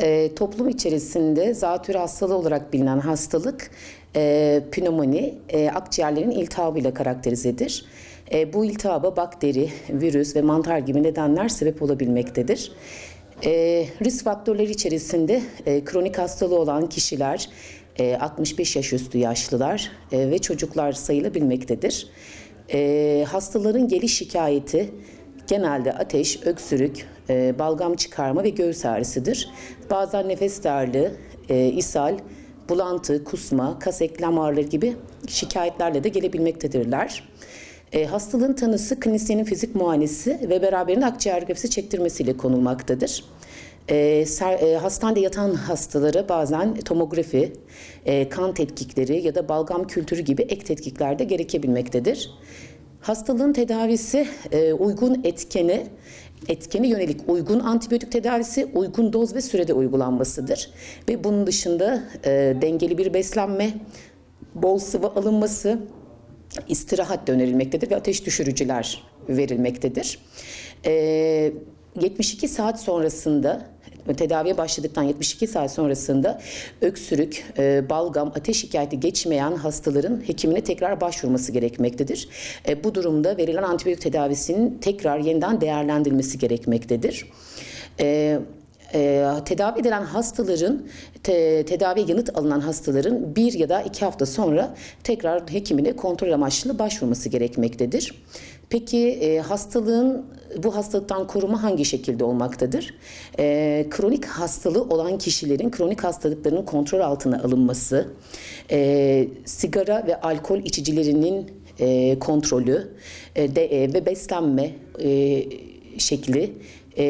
E, toplum içerisinde zatürre hastalığı olarak bilinen hastalık e, pnömoni, e, akciğerlerin iltihabıyla karakterizedir. E, bu iltihaba bakteri, virüs ve mantar gibi nedenler sebep olabilmektedir. E, risk faktörleri içerisinde e, kronik hastalığı olan kişiler, e, 65 yaş üstü yaşlılar e, ve çocuklar sayılabilmektedir. E, hastaların geliş şikayeti genelde ateş, öksürük, e, balgam çıkarma ve göğüs ağrısıdır. Bazen nefes darlığı, e, ishal, bulantı, kusma, kas eklem ağrıları gibi şikayetlerle de gelebilmektedirler. E, hastalığın tanısı klinisyenin fizik muayenesi ve beraberinde akciğer grafisi çektirmesiyle konulmaktadır. E, ser- e, hastanede yatan hastalara bazen tomografi, e, kan tetkikleri ya da balgam kültürü gibi ek tetkikler de gerekebilmektedir. Hastalığın tedavisi e, uygun etkeni, etkeni yönelik uygun antibiyotik tedavisi uygun doz ve sürede uygulanmasıdır. Ve bunun dışında e, dengeli bir beslenme, bol sıvı alınması, istirahat da önerilmektedir ve ateş düşürücüler verilmektedir. Ee, 72 saat sonrasında tedaviye başladıktan 72 saat sonrasında öksürük, e, balgam, ateş şikayeti geçmeyen hastaların hekimine tekrar başvurması gerekmektedir. E, bu durumda verilen antibiyotik tedavisinin tekrar yeniden değerlendirilmesi gerekmektedir. E, e, tedavi edilen hastaların, te, tedaviye yanıt alınan hastaların bir ya da iki hafta sonra tekrar hekimine kontrol amaçlı başvurması gerekmektedir. Peki e, hastalığın bu hastalıktan koruma hangi şekilde olmaktadır? E, kronik hastalığı olan kişilerin kronik hastalıklarının kontrol altına alınması, e, sigara ve alkol içicilerinin e, kontrolü e, de, e, ve beslenme e, şekli e,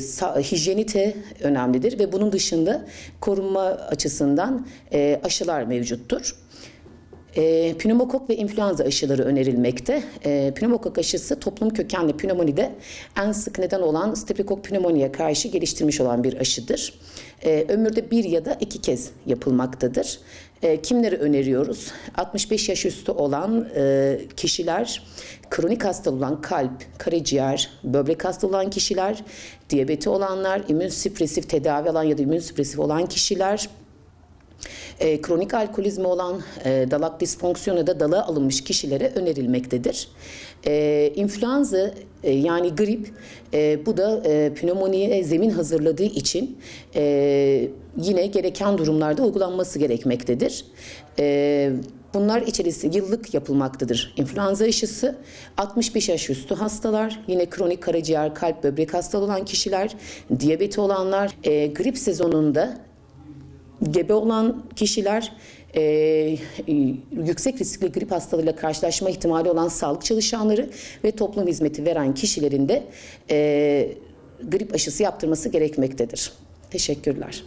sa- hijyenite önemlidir ve bunun dışında korunma açısından e, aşılar mevcuttur. E, pneumokok ve influenza aşıları önerilmekte. E, pneumokok aşısı toplum kökenli pneumonide en sık neden olan streptokok pneumoniye karşı geliştirmiş olan bir aşıdır. E, ömürde bir ya da iki kez yapılmaktadır. E, kimleri öneriyoruz? 65 yaş üstü olan e, kişiler, kronik hastalığı olan kalp, karaciğer, böbrek hastalığı olan kişiler, diyabeti olanlar, immünsüpresif tedavi alan ya da immünsüpresif olan kişiler, e, kronik alkolizmi olan e, dalak disfonksiyonu da dala alınmış kişilere önerilmektedir. E, influenza e, yani grip e, bu da e, pneumoniye zemin hazırladığı için e, yine gereken durumlarda uygulanması gerekmektedir. E, Bunlar içerisinde yıllık yapılmaktadır. İnfluenza aşısı 65 yaş üstü hastalar, yine kronik karaciğer, kalp, böbrek hastalığı olan kişiler, diyabeti olanlar, e, grip sezonunda gebe olan kişiler, e, yüksek riskli grip hastalığıyla karşılaşma ihtimali olan sağlık çalışanları ve toplum hizmeti veren kişilerin de e, grip aşısı yaptırması gerekmektedir. Teşekkürler.